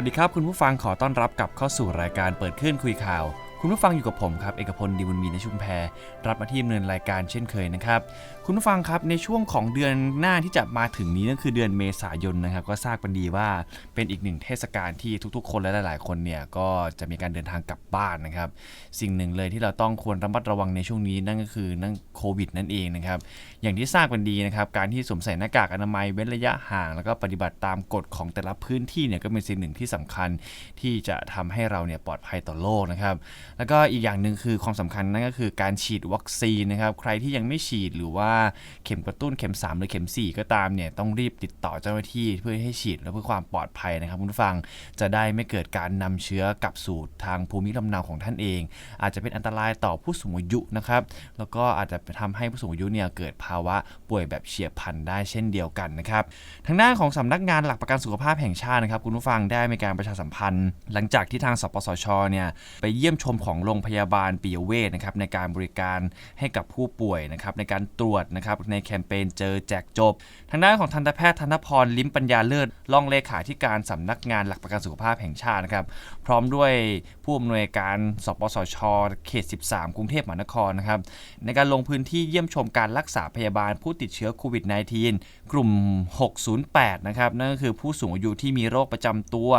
วัสดีครับคุณผู้ฟังขอต้อนรับกลับเข้าสู่รายการเปิดขึ้นคุยข่าว คุณผู้ฟังอยู่กับผมครับเอกพลดีบุญมีในชุมแพรรับมาที่ดำเนินรายการเช่นเคยนะครับคุณผู้ฟังครับในช่วงของเดือนหน้าที่จะมาถึงนี้นั่นคือเดือนเมษายนนะครับก็ทราบกันดีว่าเป็นอีกหนึ่งเทศกาลที่ทุกๆ คนและหลาย ๆ คนเนี่ยก็จะมีการเดินทางกลับบ้านนะครับสิ่งหนึ่งเลยที่เราต้องควรระมัดระวังในช่วงนี้นั่นก็คือนั่นโควิดนั่นเองนะครับอย่างที่ทราบกันดีนะครับ การที่สวมใส่หน้ากากอนามัยเว้นระยะห่าง แล้วก็ปฏิบัติตามกฎของแต่ละพื้นที่เนี่ยก็เป็นสิ่งหนึ่งที่สำคัญที่จะทำให้เราเนี่ยปลอดภัยต่อโลกนะครับ แล้วก็อีกอย่างหนึ่งคือความสำคัญนั่นก็คือการฉีดวัคซีนนะครับ ใครที่ยังไม่ฉีดหรือว่าเข็มกระตุ้นเข็ม 3 หรือเข็ม 4 ก็ตามเนี่ยต้องรีบติดต่อเจ้าหน้าที่เพื่อให้ฉีดและเพื่อความปลอดภัยนะครับคุณผู้ฟังจะได้ไม่เกิดการนำเชื้อกลับสู่ทางภูมิลำเนาของท่านเอง อาจจะเป็นอันตรายต่อผู้สูงอายุนะครับแล้วก็อาจจะทำให้ผู้สูงอายุเนี่ยเกิดภาวะป่วยแบบเฉียบพลันได้เช่นเดียวกันนะครับทางด้านของสำนักงานหลักประกันสุขภาพแห่งชาตินะครับคุณผู้ฟังได้มีการประชาสัมพันธ์ หลังจากที่ทางสปสชเนี่ยไปเยี่ยมชมของโรงพยาบาลปิยเวชนะครับในการบริการให้กับผู้ป่วยนะครับในการตรวจนะครับในแคมเปญเจอแจกจบ ทางด้านของทันตแพทย์ธนพรลิ้มปัญญาเลิศรองเลขาธิการสำนักงานหลักประกันสุขภาพแห่งชาตินะครับ พร้อมด้วยผู้อำนวยการสปสช เขต 13 กรุงเทพมหานครนะครับในการลงพื้นที่เยี่ยมชมการรักษาพยาบาลผู้ติดเชื้อโควิด -19 กลุ่ม 608 นะครับนั่นก็คือผู้สูงอายุที่มีโรคประจำตัว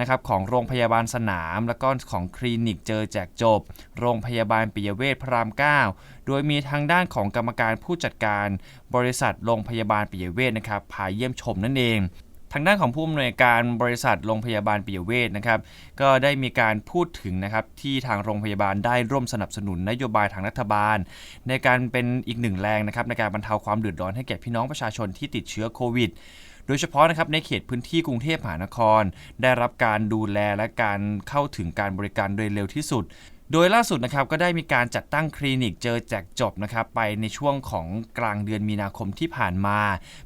นะครับของโรงพยาบาลสนาม แล้วก็ของคลินิกเจอแจกจบ โรงพยาบาลปิยเวชพระราม 9 โดยมีทางด้านของกรรมการผู้จัดการบริษัทโรงพยาบาลปิยเวชนะครับพาเยี่ยมชมนั่นเอง ทางด้านของผู้อำนวยการบริษัทโรงพยาบาลปิยเวชนะครับ ก็ได้มีการพูดถึงนะครับที่ทางโรงพยาบาลได้ร่วมสนับสนุนนโยบายทางรัฐบาล ในการเป็นอีกหนึ่งแรงนะครับในการบรรเทาความเดือดร้อนให้แก่พี่น้องประชาชนที่ติดเชื้อโควิดโดยเฉพาะนะครับในเขตพื้นที่กรุงเทพมหานคร ได้รับการดูแลและการเข้าถึงการบริการโดยเร็วที่สุด โดยล่าสุดนะครับก็ได้มีการจัดตั้งคลินิกเจอแจกจบนะครับไปในช่วงของกลางเดือนมีนาคมที่ผ่านมา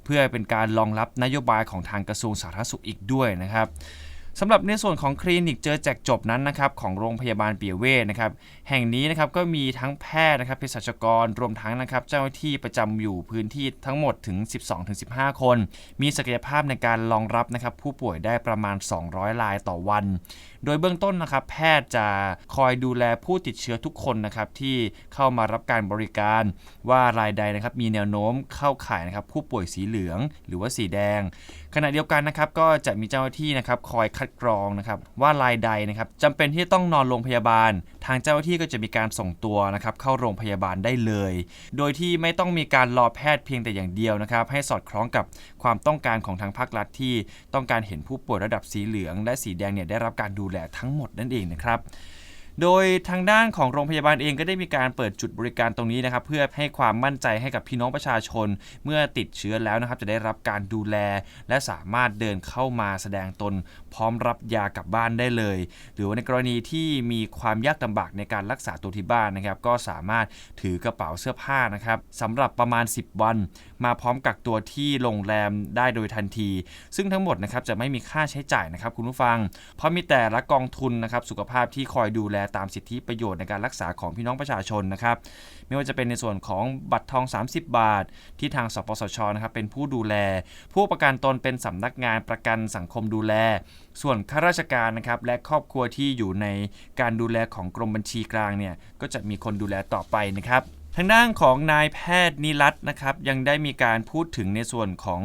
เพื่อเป็นการรองรับนโยบายของทางกระทรวงสาธารณสุขอีกด้วยนะครับสำหรับในส่วนของคลินิกเจอแจกจบนั้นนะครับของโรงพยาบาลเปิยเวชนะครับแห่งนี้นะครับก็มีทั้งแพทย์นะครับเภสัชกรรวมทั้งนะครับเจ้าหน้าที่ประจำอยู่พื้นที่ทั้งหมดถึง 12-15 คน มีศักยภาพในการรองรับนะครับผู้ป่วยได้ประมาณ 200รายต่อวัน โดยเบื้องต้นนะครับแพทย์จะคอยดูแลผู้ติดเชื้อทุกคนนะครับที่เข้ามารับการบริการว่ารายใดนะครับมีแนวโน้มเข้าข่ายนะครับผู้ป่วยสีเหลืองหรือว่าสีแดง ขณะเดียวกันนะครับก็จะมีเจ้าหน้าที่นะครับคอยคัดกรองนะครับว่ารายใดนะครับจำเป็นที่ต้องนอนโรงพยาบาล ทางเจ้าหน้าที่ก็จะมีการส่งตัวนะครับเข้าโรงพยาบาลได้เลย โดยที่ไม่ต้องมีการรอแพทย์เพียงแต่อย่างเดียวนะครับให้สอดคล้องกับความต้องการของทางภาครัฐที่ ต้องการเห็นผู้ป่วยระดับสีเหลือง และสีแดงเนี่ยได้รับการดูแลทั้งหมดนั่นเองนะครับโดยทางด้านของโรงพยาบาลเองก็ได้มีการเปิดจุดบริการตรงนี้นะครับ เพื่อให้ความมั่นใจให้กับพี่น้องประชาชน เมื่อติดเชื้อแล้วนะครับ จะได้รับการดูแล และสามารถเดินเข้ามาแสดงตน พร้อมรับยากลับบ้านได้เลย หรือว่าในกรณีที่มีความยากลำบากในการรักษาตัวที่บ้านนะครับ ก็สามารถถือกระเป๋าเสื้อผ้านะครับสำหรับประมาณ 10 วัน มาพร้อมกักตัวที่โรงแรมได้โดยทันที ซึ่งทั้งหมดนะครับจะไม่มีค่าใช้จ่ายนะครับคุณผู้ฟัง เพราะมีแต่ละกองทุนนะครับสุขภาพที่คอยดูแลตามสิทธิประโยชน์ในการรักษาของพี่น้องประชาชนนะครับไม่ว่าจะเป็นในส่วนของบัตรทอง 30 บาท ที่ทางสปสชนะครับเป็นผู้ดูแล ผู้ประกันตนเป็นสำนักงานประกันสังคมดูแล ส่วนข้าราชการนะครับและครอบครัวที่อยู่ในการดูแลของกรมบัญชีกลางเนี่ยก็จะมีคนดูแลต่อไปนะครับ ทางด้านของนายแพทย์นิรัตนะครับยังได้มีการพูดถึงในส่วนของ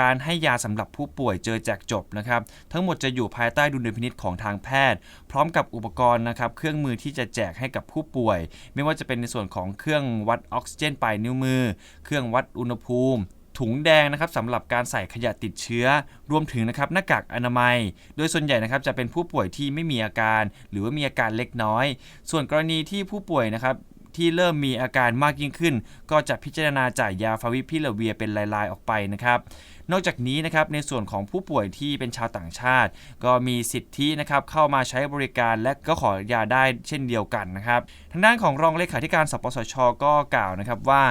การให้ยาสำหรับผู้ป่วยเจอแจกจบนะครับทั้งหมดจะอยู่ภายใต้ดุลยพินิษของทางแพทย์ พร้อมกับอุปกรณ์นะครับเครื่องมือที่จะแจกให้กับผู้ป่วย ไม่ว่าจะเป็นในส่วนของเครื่องวัดออกซิเจนปลายนิ้วมือ เครื่องวัดอุณหภูมิถุงแดงนะครับสำหรับการใส่ขยะติดเชื้อ รวมถึงนะครับหน้ากากอนามัย โดยส่วนใหญ่นะครับจะเป็นผู้ป่วยที่ไม่มีอาการ หรือว่ามีอาการเล็กน้อย ส่วนกรณีที่ผู้ป่วยนะครับ ที่เริ่มมีอาการมากยิ่งขึ้น ก็จะพิจารณาจ่ายยาฟาวิพิลาเวียเป็นลายๆออกไปนะครับนอกจากนี้นะครับในส่วนของผู้ป่วยที่เป็นชาวต่างชาติ ก็มีสิทธินะครับเข้ามาใช้บริการและก็ขอยาได้เช่นเดียวกันนะครับทางด้านของรองเลขาธิการสปสช ก็กล่าวนะครับว่า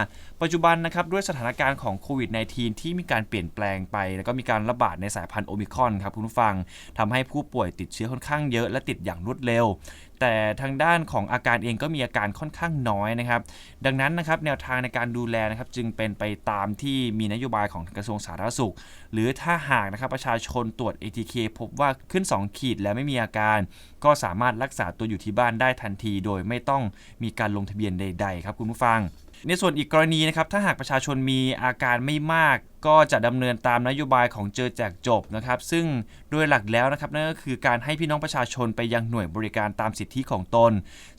ปัจจุบันนะครับด้วยสถานการณ์ของโควิด -19 ที่มีการเปลี่ยนแปลงไป แล้วก็มีการระบาดในสายพันธุ์โอมิครอนครับคุณผู้ฟังทำให้ผู้ป่วยติดเชื้อค่อนข้างเยอะและติดอย่างรวดเร็ว แต่ทางด้านของอาการเองก็มีอาการค่อนข้างน้อยนะครับ ดังนั้นนะครับแนวทางในการดูแลนะครับจึงเป็นไปตามที่มีนโยบายของกระทรวงสาธารณสุข หรือถ้าหากนะครับประชาชนตรวจ ATK พบว่าขึ้น 2 ขีดและไม่มีอาการ ก็สามารถรักษาตัวอยู่ที่บ้านได้ทันที โดยไม่ต้องมีการลงทะเบียนใด ๆ ครับคุณผู้ฟัง ในส่วนอีกกรณีนะครับถ้าหากประชาชนมีอาการไม่มาก ก็จะดำเนินตามนโยบายของเจอแจกจบนะครับ ซึ่งโดยหลักแล้วนะครับนั่นก็คือการให้พี่น้องประชาชนไปยังหน่วยบริการตามสิทธิของตน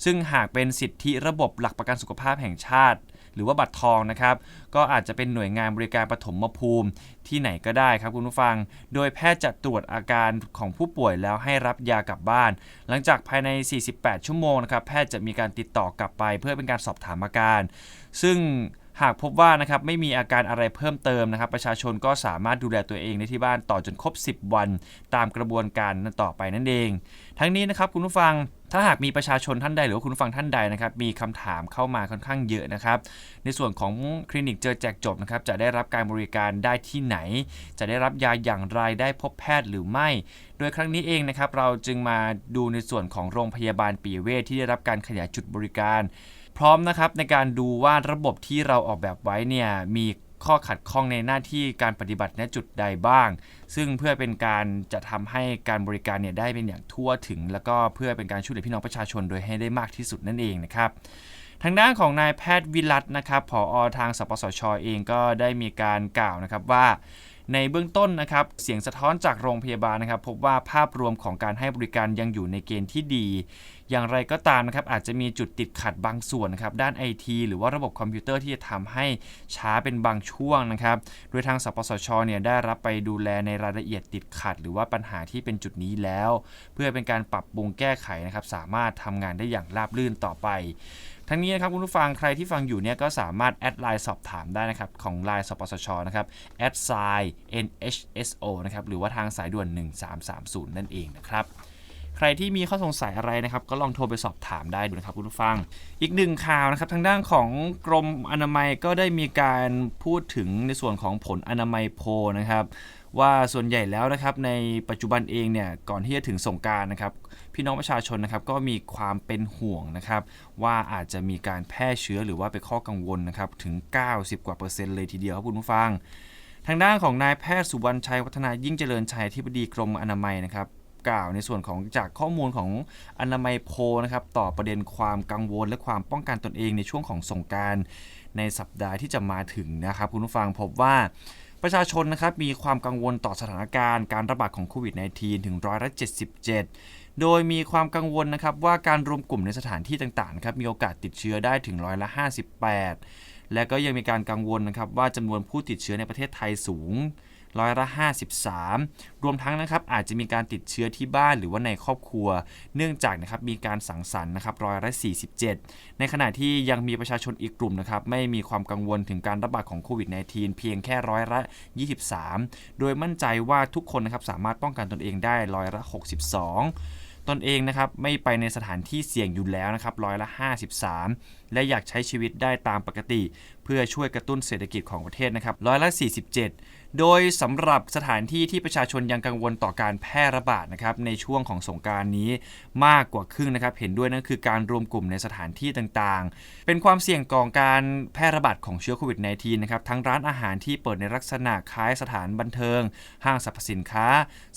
ซึ่งหากเป็นสิทธิระบบหลักประกันสุขภาพแห่งชาติ หรือว่าบัตรทองนะครับ ก็อาจจะเป็นหน่วยงานบริการปฐมภูมิที่ไหนก็ได้ครับคุณผู้ฟัง โดยแพทย์จะตรวจอาการของผู้ป่วยแล้วให้รับยากลับบ้าน หลังจากภายใน 48 ชั่วโมงนะครับแพทย์จะมีการติดต่อกลับไป เพื่อเป็นการสอบถามอาการ ซึ่ง หากพบว่านะครับไม่มีอาการอะไรเพิ่มเติมนะครับ ประชาชนก็สามารถดูแลตัวเองในที่บ้านต่อจนครบ 10 วัน ตามกระบวนการนั้นต่อไปนั่นเอง ทั้งนี้นะครับคุณผู้ฟังถ้าหากมีประชาชนท่านใดหรือว่าคุณผู้ฟังท่านใดนะครับมีคำถามเข้ามาค่อนข้างเยอะนะครับ ในส่วนของคลินิกเจอแจกจบนะครับจะได้รับการบริการได้ที่ไหน จะได้รับยาอย่างไรได้พบแพทย์หรือไม่ โดยครั้งนี้เองนะครับเราจึงมาดูในส่วนของโรงพยาบาลปีเวชที่ได้รับการขยายจุดบริการ พร้อมนะครับในการดูว่าระบบที่เราออกแบบไว้เนี่ยมีข้อขัดข้องในหน้าที่การปฏิบัติณจุดใดบ้าง ซึ่งเพื่อเป็นการจะทำให้การบริการเนี่ยได้เป็นอย่างทั่วถึง แล้วก็เพื่อเป็นการช่วยเหลือพี่น้องประชาชนโดยให้ได้มากที่สุดนั่นเองนะครับ ทางด้านของนายแพทย์วิรัตนะครับผออทางสปสชอเองก็ได้มีการกล่าวนะครับว่าในเบื้องต้นนะครับเสียงสะท้อนจากโรงพยาบาลนะครับ พบว่าภาพรวมของการให้บริการยังอยู่ในเกณฑ์ที่ดี อย่างไรก็ตามนะครับอาจจะมีจุดติดขัดบางส่วนนะครับด้านไอทีหรือว่าระบบคอมพิวเตอร์ที่จะทำให้ช้าเป็นบางช่วงนะครับโดยทางสปสชเนี่ยได้รับไปดูแลในรายละเอียดติดขัด หรือว่าปัญหาที่เป็นจุดนี้แล้ว เพื่อเป็นการปรับปรุงแก้ไขนะครับสามารถทำงานได้อย่างราบรื่นต่อไปทั้งนี้นะครับคุณผู้ฟังใครที่ฟังอยู่เนี่ยก็สามารถแอดไลน์สอบถามได้นะครับของไลน์สปสชนะครับแอดไซ NHSO นะครับหรือว่าทางสายด่วน 1330 นั่นเองนะครับ ใครที่มีข้อสงสัยอะไรนะครับ ก็ลองโทรไปสอบถามได้ดูนะครับคุณผู้ฟัง อีกหนึ่งข่าวนะครับ ทางด้านของกรมอนามัยก็ได้มีการพูดถึงในส่วนของผลอนามัยโพนะครับว่าส่วนใหญ่แล้วนะครับในปัจจุบันเองเนี่ยก่อนที่จะถึงสงการนะครับ พี่น้องประชาชนนะครับก็มีความเป็นห่วงนะครับ ว่าอาจจะมีการแพร่เชื้อหรือว่าเป็นข้อกังวลนะครับถึง 90 กว่าเปอร์เซ็นต์เลยทีเดียวครับคุณผู้ฟัง ทางด้านของนายแพทย์สุวรรณชัยวัฒนายิ่งเจริญชัยที่ปดีกรมอนามัยนะครับ กล่าวในส่วนของจากข้อมูลของอนามัยโพนะครับต่อประเด็นความกังวลและความป้องกันตนเองในช่วงของสงการในสัปดาห์ที่จะมาถึงนะครับคุณผู้ฟังพบว่าประชาชนนะครับมีความกังวลต่อสถานการณ์การระบาดของโควิด -19 ถึงร้อยละ77 โดยมีความกังวลนะครับว่าการรวมกลุ่มในสถานที่ต่างๆครับมีโอกาสติดเชื้อได้ถึงร้อยละ58 และก็ยังมีการกังวลนะครับว่าจำนวนผู้ติดเชื้อในประเทศไทยสูง ร้อยละ 53 รวมทั้งนะครับอาจจะมีการติดเชื้อที่บ้านหรือว่าในครอบครัว เนื่องจากนะครับมีการสังสรรค์นะครับร้อยละ 47 ในขณะที่ยังมีประชาชนอีกกลุ่มนะครับไม่มีความกังวลถึงการระบาดของโควิด -19 เพียงแค่ร้อยละ 23 โดยมั่นใจว่าทุกคนนะครับสามารถป้องกันตนเองได้ร้อยละ 62ตนเองนะครับไม่ไปในสถานที่เสี่ยงอยู่แล้วนะครับร้อยละ 53 และอยากใช้ชีวิตได้ตามปกติ เพื่อช่วยกระตุ้นเศรษฐกิจของประเทศนะครับร้อยละ 47 โดยสำหรับสถานที่ที่ประชาชนยังกังวลต่อการแพร่ระบาดนะครับในช่วงของสงการนี้มากกว่าครึ่งนะครับ เห็นด้วยนั่นคือการรวมกลุ่มในสถานที่ต่างๆ เป็นความเสี่ยงก่อการแพร่ระบาดของเชื้อโควิด -19 นะครับทั้งร้านอาหารที่เปิดในลักษณะคล้ายสถานบันเทิง ห้างสรรพสินค้า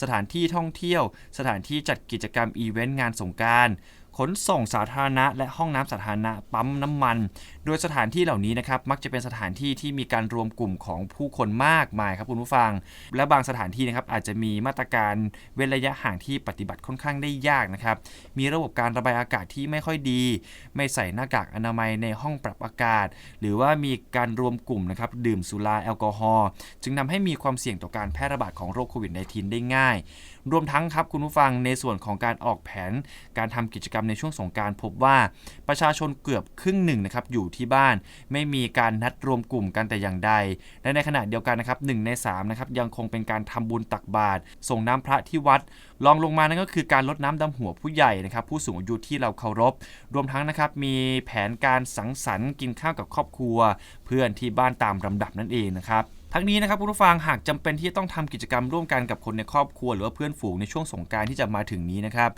สถานที่ท่องเที่ยว สถานที่จัดกิจกรรมอีเวนต์งานสงการขนส่งสาธารณะและห้องน้ำสาธารณะปั๊มน้ำมันโดยสถานที่เหล่านี้นะครับมักจะเป็นสถานที่ที่มีการรวมกลุ่มของผู้คนมากมายครับคุณผู้ฟัง และบางสถานที่นะครับอาจจะมีมาตรการเว้นระยะห่างที่ปฏิบัติค่อนข้างได้ยากนะครับ มีระบบการระบายอากาศที่ไม่ค่อยดี ไม่ใส่หน้ากากอนามัยในห้องปรับอากาศ หรือว่ามีการรวมกลุ่มนะครับดื่มสุราแอลกอฮอล์จึงทำให้มีความเสี่ยงต่อการแพร่ระบาดของโรคโควิด -19 ได้ง่าย รวมทั้งครับคุณผู้ฟังในส่วนของการออกแผน การทำกิจกรรมในช่วงสงกรารพบว่าประชาชนเกือบครึ่งหนึ่งนะครับอยู่ที่บ้าน ไม่มีการนัดรวมกลุ่มกันแต่อย่างใด และในขณะเดียวกันนะครับหใน3นะครับยังคงเป็นการทำบุญตักบาตรส่งน้ำพระที่วัดรองลงมานั่นก็คือการลดน้ำดำหัวผู้ใหญ่นะครับผู้สูงอายุที่เราเคารพ รวมทั้งนะครับมีแผนการสังสรรค์กินข้าวกับครอบครัว เพื่อนที่บ้านตามลำดับนั่นเองนะครับทั้งนี้นะครับคุณผู้ฟังหากจำเป็นที่จะต้องทำกิจกรรมร่วมกันกับคนในครอบครัว หรือว่าเพื่อนฝูงในช่วงสงกรารที่จะมาถึงนี้นะครับ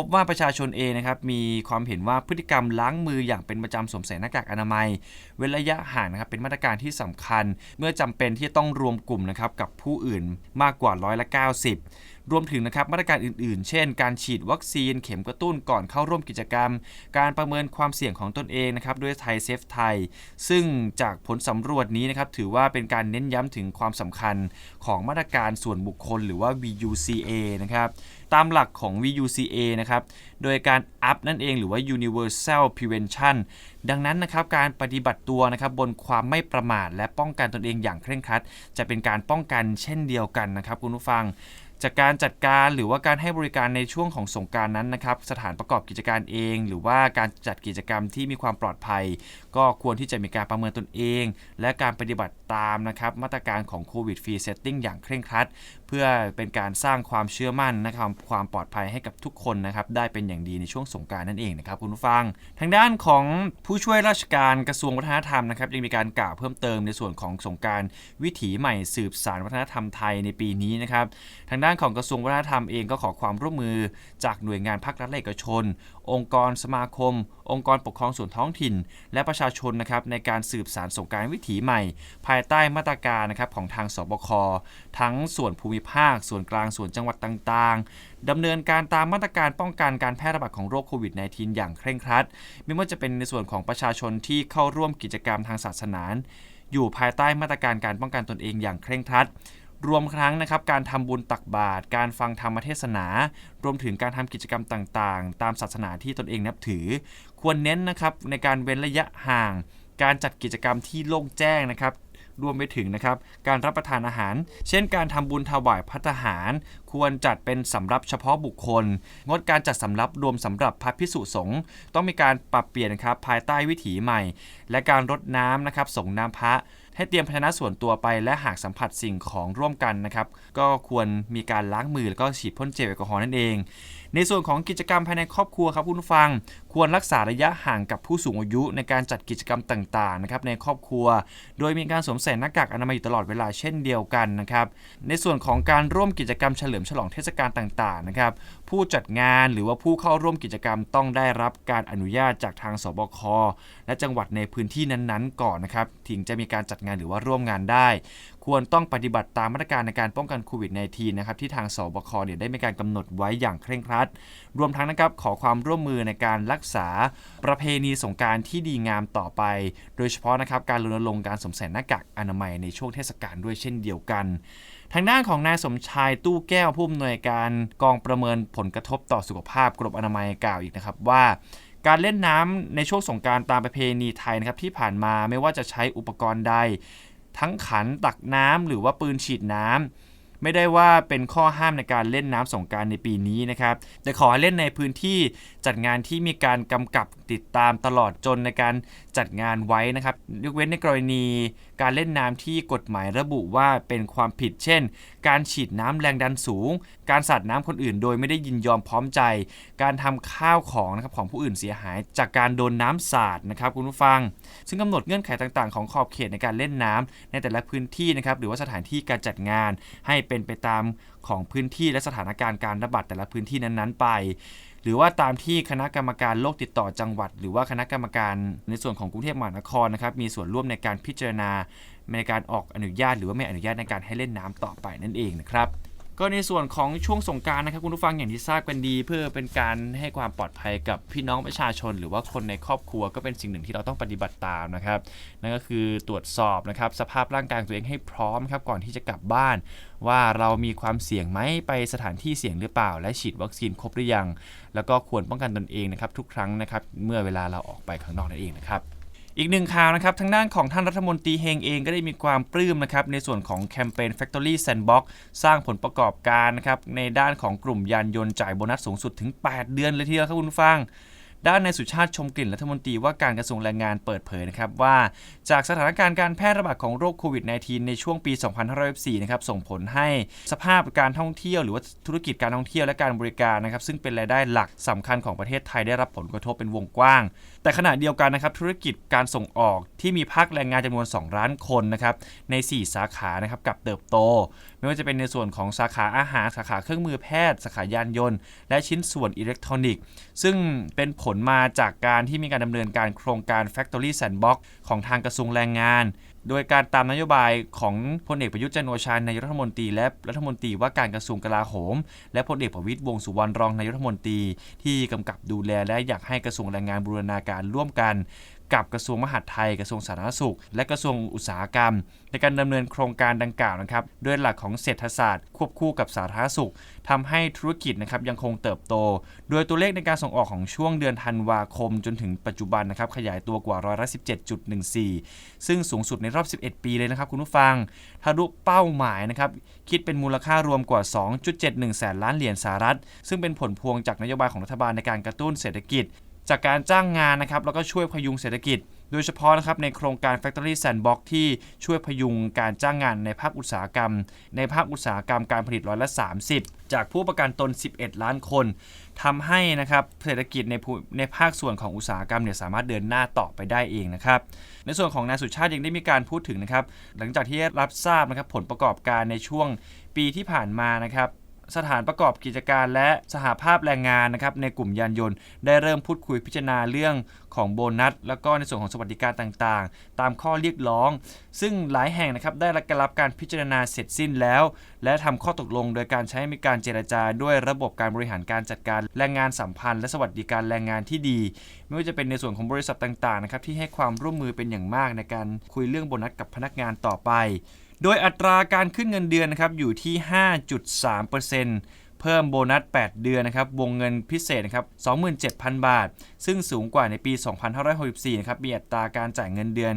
พบว่าประชาชนเองนะครับมีความเห็นว่าพฤติกรรมล้างมืออย่างเป็นประจำสวมใส่หน้ากากอนามัย เว้นระยะห่างนะครับเป็นมาตรการที่สำคัญ เมื่อจำเป็นที่จะต้องรวมกลุ่มนะครับกับผู้อื่นมากกว่าร้อยละ90รวมถึงนะครับมาตรการอื่นๆ เช่น การฉีดวัคซีนเข็มกระตุ้นก่อนเข้าร่วมกิจกรรม การประเมินความเสี่ยงของตนเองนะครับด้วยไทยเซฟไทย ซึ่งจากผลสำรวจนี้นะครับถือว่าเป็นการเน้นย้ำถึงความสำคัญของมาตรการส่วนบุคคลหรือว่า VUCA นะครับ ตามหลักของ VUCA นะครับ โดยการอัพนั่นเองหรือว่า Universal Prevention ดังนั้นนะครับการปฏิบัติตัวนะครับบนความไม่ประมาท และป้องกันตนเองอย่างเคร่งครัด จะเป็นการป้องกันเช่นเดียวกันนะครับคุณผู้ฟังจากการจัดการหรือว่าการให้บริการในช่วงของสงการนั้นนะครับ สถานประกอบกิจการเอง หรือว่าการจัดกิจกรรมที่มีความปลอดภัย ก็ควรที่จะมีการประเมินตนเอง และการปฏิบัติตามนะครับมาตรการของโควิดฟรีเซตติ้งอย่างเคร่งครัด เพื่อเป็นการสร้างความเชื่อมั่นนะครับความปลอดภัยให้กับทุกคนนะครับได้เป็นอย่างดีในช่วงสงการนั่นเองนะครับคุณผู้ฟัง ทางด้านของผู้ช่วยราชการกระทรวงวัฒนธรรมนะครับยังมีการกล่าวเพิ่มเติมในส่วนของสงการวิถีใหม่สืบสารวัฒนธรรมไทยในปีนี้นะครับทางด้านของกระทรวงวัฒนธรรมเองก็ขอความร่วมมือจากหน่วยงานภาครัฐและเอกชน องค์กรสมาคม องค์กรปกครองส่วนท้องถิ่น และประชาชนนะครับในการสืบสารสงการวิถีใหม่ ภายใต้มาตรการนะครับของทางสบค ทั้งส่วนภูมิภาค ส่วนกลางส่วนจังหวัดต่างๆดำเนินการตามมาตรการป้องกันการแพร่ระบาดของโรคโควิด -19 อย่างเคร่งครัด ไม่ว่าจะเป็นในส่วนของประชาชนที่เข้าร่วมกิจกรรมทางศาสนาอยู่ภายใต้มาตรการการป้องกันตนเองอย่างเคร่งครัด รวมครั้งนะครับการทำบุญตักบาตรการฟังธรรมเทศนา รวมถึงการทำกิจกรรมต่างๆ ตามศาสนาที่ตนเองนับถือ ควรเน้นนะครับในการเว้นระยะห่าง การจัดกิจกรรมที่โล่งแจ้งนะครับรวมไปถึงนะครับการรับประทานอาหาร เช่นการทำบุญถวายพัตตาหาร ควรจัดเป็นสำรับเฉพาะบุคคล งดการจัดสำรับรวมสำหรับพระพิสุสงฆ์ต้องมีการปรับเปลี่ยนนครับภายใต้วิถีใหม่ และการรดน้ำนะครับส่งน้ำพระ ให้เตรียมภาชนะส่วนตัวไปและหากสัมผัสสิ่งของร่วมกันนะครับก็ควรมีการล้างมือแล้วก็ฉีดพ่นเจลแอลกอฮอล์นั่นเอง ในส่วนของกิจกรรมภายในครอบครัวครับคุณผู้ฟัง ควรรักษาระยะห่างกับผู้สูงอายุในการจัดกิจกรรมต่างๆนะครับในครอบครัว โดยมีการสวมใส่หน้ากากอนามัยอยู่ตลอดเวลาเช่นเดียวกันนะครับในส่วนของการร่วมกิจกรรมเฉลิมฉลองเทศกาลต่างๆนะครับผู้จัดงานหรือว่าผู้เข้าร่วมกิจกรรมต้องได้รับการอนุญาตจากทางสบคและจังหวัดในพื้นที่นั้นๆ ก่อนนะครับถึงจะมีการจัดงานหรือว่าร่วมงานได้ ควรต้องปฏิบัติตามมาตรการในการป้องกันโควิด -19 นะครับที่ทางสบคเนี่ยได้มีการกำหนดไว้อย่างเคร่งครัด รวมทั้งนะครับขอความร่วมมือในการรักษาประเพณีสงการที่ดีงามต่อไป โดยเฉพาะนะครับการรณรงค์การสวมใส่หน้ากากอนามัยในช่วงเทศกาลด้วยเช่นเดียวกันทางด้านของนายสมชายตู้แก้วผู้อำนวยการกองประเมินผลกระทบต่อสุขภาพกรมอนามัยกล่าวอีกนะครับว่า การเล่นน้ำในช่วงสงการตามประเพณีไทยนะครับที่ผ่านมาไม่ว่าจะใช้อุปกรณ์ใด ทั้งขันตักน้ำหรือว่าปืนฉีดน้ำไม่ได้ว่าเป็นข้อห้ามในการเล่นน้ำสงการในปีนี้นะครับ แต่ขอให้เล่นในพื้นที่จัดงานที่มีการกำกับติดตามตลอดจนในการจัดงานไว้นะครับยกเว้นในกรณีการเล่นน้ำที่กฎหมายระบุว่าเป็นความผิด เช่น การฉีดน้ำแรงดันสูง การสาดน้ำคนอื่น โดยไม่ได้ยินยอมพร้อมใจ การทำข้าวของนะครับของผู้อื่นเสียหายจากการโดนน้ำสาดนะครับคุณผู้ฟัง ซึ่งกำหนดเงื่อนไขต่างๆ ของขอบเขตในการเล่นน้ำในแต่ละพื้นที่นะครับหรือว่าสถานที่การจัดงานให้เป็นไปตามของพื้นที่และสถานการณ์การระบาดแต่ละพื้นที่นั้นๆ ไป หรือว่าตามที่คณะกรรมการโรคติดต่อจังหวัด หรือว่าคณะกรรมการในส่วนของกรุงเทพมหานครนะครับมีส่วนร่วมในการพิจารณาในการออกอนุญาต หรือว่าไม่อนุญาตในการให้เล่นน้ำต่อไปนั่นเองนะครับ ก็ในส่วนของช่วงสงการนะครับคุณผู้ฟังอย่างที่ทราบกันดี เพื่อเป็นการให้ความปลอดภัยกับพี่น้องประชาชน หรือว่าคนในครอบครัวก็เป็นสิ่งหนึ่งที่เราต้องปฏิบัติตามนะครับนั่นก็คือตรวจสอบนะครับสภาพร่างกายตัวเองให้พร้อมครับก่อนที่จะกลับบ้าน ว่าเรามีความเสี่ยงไหมไปสถานที่เสี่ยงหรือเปล่า และฉีดวัคซีนครบหรือยัง แล้วก็ควรป้องกันตนเองนะครับทุกครั้งนะครับเมื่อเวลาเราออกไปข้างนอกนั่นเองนะครับ อีกหนึ่งข่าวนะครับทางด้านของท่านรัฐมนตรีเฮงเองก็ได้มีความปลื้มนะครับในส่วนของแคมเปญ Factory Sandbox สร้างผลประกอบการนะครับในด้านของกลุ่มยานยนต์จ่ายโบนัสสูงสุดถึง 8 เดือนเลยทีเดียวครับคุณฟังด้านในายสุชาติชมกลิ่นรัฐมนตรีว่าการกระทรวงแรงงานเปิดเผยนะครับว่าจากสถานการณ์การแพร่ระบาดของโรคโควิด -19 ในช่วงปี 2564นะครับส่งผลให้สภาพการท่องเที่ยว หรือว่าธุรกิจการท่องเที่ยวและการบริการนะครับซึ่งเป็นรายได้หลักสำคัญของประเทศไทยได้รับผลกระทบเป็นวงกว้าง แต่ขณะเดียวกันนะครับธุรกิจการส่งออกที่มีภาคแรงงานจำนวน 2 ล้านคนนะครับใน 4 สาขานะครับกับเติบโต ไม่ว่าจะเป็นในส่วนของสาขาอาหารสาขาเครื่องมือแพทย์ สาขายานยนต์ และชิ้นส่วนอิเล็กทรอนิกส์ ซึ่งเป็นผลมาจากการที่มีการดำเนินการโครงการ Factory Sandbox ของทางกระทรวงแรงงาน โดยการตามนโยบายของพลเอกประยุทธ์จันโอชาในายรัฐมนตรี และรัฐมนตรีว่าการกระทรวงกลาโหม และพลเอกประวิตยวงสุวรรณรองนายรัฐมนตรี ที่กำกับดูแลและอยากให้กระทรวงแรงงานบูรณาการร่วมกัน กับกระทรวงมหาดไทย กระทรวงสาธารณสุข และกระทรวงอุตสาหกรรม ในการดำเนินโครงการดังกล่าวนะครับด้วยหลักของเศรษฐศาสตร์ ควบคู่กับสาธารณสุขทำให้ธุรกิจนะครับยังคงเติบโต โดยตัวเลขในการส่งออกของช่วงเดือนธันวาคม จนถึงปัจจุบันนะครับขยายตัวกว่าร้อยละ17.14 ซึ่งสูงสุดในรอบ 11 ปีเลยนะครับคุณผู้ฟังทะลุเป้าหมายนะครับคิดเป็นมูลค่ารวมกว่า 2.71 แสนล้านเหรียญสหรัฐ ซึ่งเป็นผลพวงจากนโยบายของรัฐบาลในการกระตุ้นเศรษฐกิจ จากการจ้างงานนะครับแล้วก็ช่วยพยุงเศรษฐกิจ โดยเฉพาะนะครับในโครงการ Factory Sandbox ที่ช่วยพยุงการจ้างงานในภาคอุตสาหกรรม ในภาคอุตสาหกรรมการผลิตร้อยละ30 จากผู้ประกันตน 11 ล้านคนทำให้นะครับเศรษฐกิจในในภาคส่วนของอุตสาหกรรมเนี่ยสามารถเดินหน้าต่อไปได้เองนะครับในส่วนของนายสุชาติยังได้มีการพูดถึงนะครับหลังจากที่รับทราบนะครับผลประกอบการในช่วงปีที่ผ่านมานะครับ สถานประกอบกิจการและสหภาพแรงงานนะครับในกลุ่มยานยนต์ ได้เริ่มพูดคุยพิจารณาเรื่องของโบนัส แล้วก็ในส่วนของสวัสดิการต่างๆ ตามข้อเรียกร้อง ซึ่งหลายแห่งนะครับได้รับการพิจารณาเสร็จสิ้นแล้ว และทำข้อตกลงโดยการใช้มีการเจรจาด้วยระบบการบริหารการจัดการแรงงานสัมพันธ์ และสวัสดิการแรงงานที่ดี ไม่ว่าจะเป็นในส่วนของบริษัทต่างๆนะครับที่ให้ความร่วมมือเป็นอย่างมากในการคุยเรื่องโบนัสกับพนักงานต่อไป โดยอัตราการขึ้นเงินเดือนนะครับอยู่ที่ 5.3%เพิ่มโบนัส 8 เดือนนะครับวงเงินพิเศษนะครับ27,000 บาท ซึ่งสูงกว่าในปี 2564นะครับมีอัตราการจ่ายเงินเดือน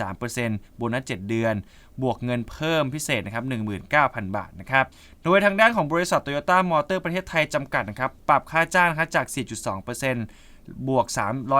4.43%โบนัส 7 เดือน บวกเงินเพิ่มพิเศษนะครับ19,000 บาทนะครับโดยทางด้านของบริษัทโตโยต้ามอเตอร์ประเทศไทยจำกัดนะครับปรับค่าจ้างนะครับจาก 4.2%บวก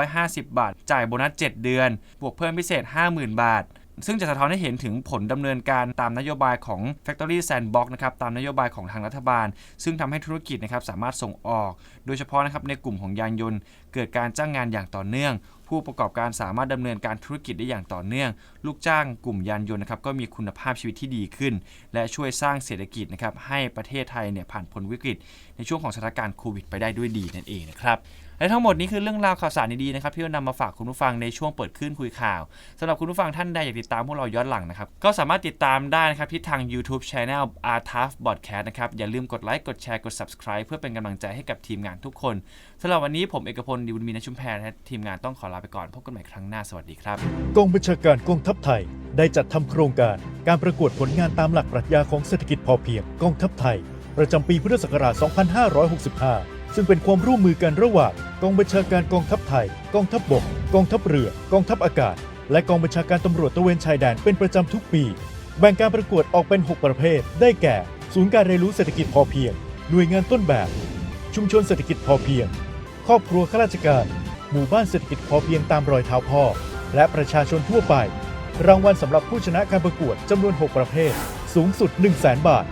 350 บาท จ่ายโบนัส 7 เดือน บวกเพิ่มพิเศษ 50,000 บาท ซึ่งจะสะท้อนให้เห็นถึงผลดำเนินการตามนโยบายของ Factory Sandbox นะครับตามนโยบายของทางรัฐบาล ซึ่งทำให้ธุรกิจนะครับสามารถส่งออก โดยเฉพาะนะครับในกลุ่มของยานยนต์ เกิดการจ้างงานอย่างต่อเนื่อง ผู้ประกอบการสามารถดำเนินการธุรกิจได้อย่างต่อเนื่อง ลูกจ้างกลุ่มยานยนต์นะครับก็มีคุณภาพชีวิตที่ดีขึ้น และช่วยสร้างเศรษฐกิจนะครับให้ประเทศไทยเนี่ยผ่านพ้นวิกฤต ในช่วงของสถานการณ์โควิดไปได้ด้วยดีนั่นเองนะครับ และทั้งหมดนี้คือเรื่องราวข่าวสารดีๆนะครับที่เรานำมาฝากคุณผู้ฟังในช่วงเปิดขึ้นคุยข่าวสำหรับคุณผู้ฟังท่านใดอยากติดตามพวกเราย้อนหลังนะครับก็สามารถติดตามได้นะครับที่ทาง YouTube Channel r t a f Podcast นะครับอย่าลืมกดไลค์กดแชร์กด Subscribe เพื่อเป็นกำลังใจให้กับทีมงานทุกคนสำหรับวันนี้ผมเอกพลดิบุญมีนชุมแพรและทีมงานต้องขอลาไปก่อนพบกันใหม่ครั้งหน้าสวัสดีครับกองบัญชาการกองทัพไทย ได้จัดทำโครงการ การประกวดผลงานตามหลักปรัชญาของเศรษฐกิจพอเพียงกองทัพไทย ประจำปีพุทธศักราช 2565 ซึ่งเป็นความร่วมมือกันระหว่างกองบัญชาการกองทัพไทย กองทัพบก กองทัพเรือ กองทัพอากาศ และกองบัญชาการตำรวจตระเวนชายแดนเป็นประจำทุกปี แบ่งการประกวดออกเป็น 6 ประเภท ได้แก่ ศูนย์การเรียนรู้เศรษฐกิจพอเพียง หน่วยงานต้นแบบ ชุมชนเศรษฐกิจพอเพียง ครอบครัวข้าราชการ หมู่บ้านเศรษฐกิจพอเพียงตามรอยเท้าพ่อ และประชาชนทั่วไป รางวัลสำหรับผู้ชนะการประกวดจำนวน 6 ประเภท สูงสุด 1 0 0 0 0แบาท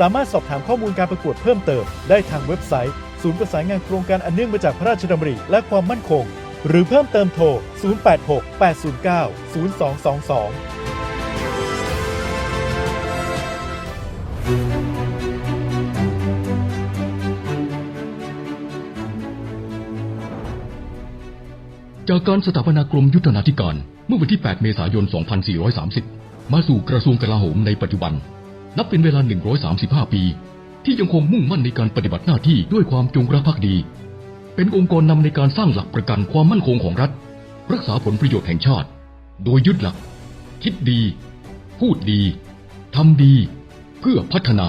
สามารถสอบถามข้อมูลการประกวดเพิ่มเติมได้ทางเว็บไซต์ ศูนย์ประสานงานโครงการอันเนื่องมาจากพระราชดำริและความมั่นคง หรือเพิ่มเติมโทร 086 809 0222จากการสถาปนากรมยุทธนาธิการเมื่อวันที่ 8 เมษายน 2430 มาสู่กระทรวงกลาโหมในปัจจุบัน นับเป็นเวลา 135 ปี ที่ยังคงมุ่งมั่นในการปฏิบัติหน้าที่ด้วยความจงรักภักดี เป็นองค์กรนำในการสร้างหลักประกันความมั่นคงของรัฐ รักษาผลประโยชน์แห่งชาติ โดยยึดหลัก คิดดี พูดดีทำดี เพื่อพัฒนา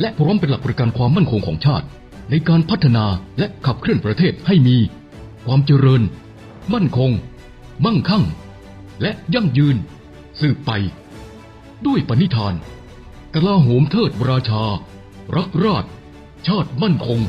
และพร้อมเป็นหลักประกันความมั่นคงของชาติ ในการพัฒนาและขับเคลื่อนประเทศให้มี ความเจริญ มั่นคง มั่งคั่ง และยั่งยืน สืบไป ด้วยปณิธานกลาโหมเทิดราชา รักราชชาติมั่นคง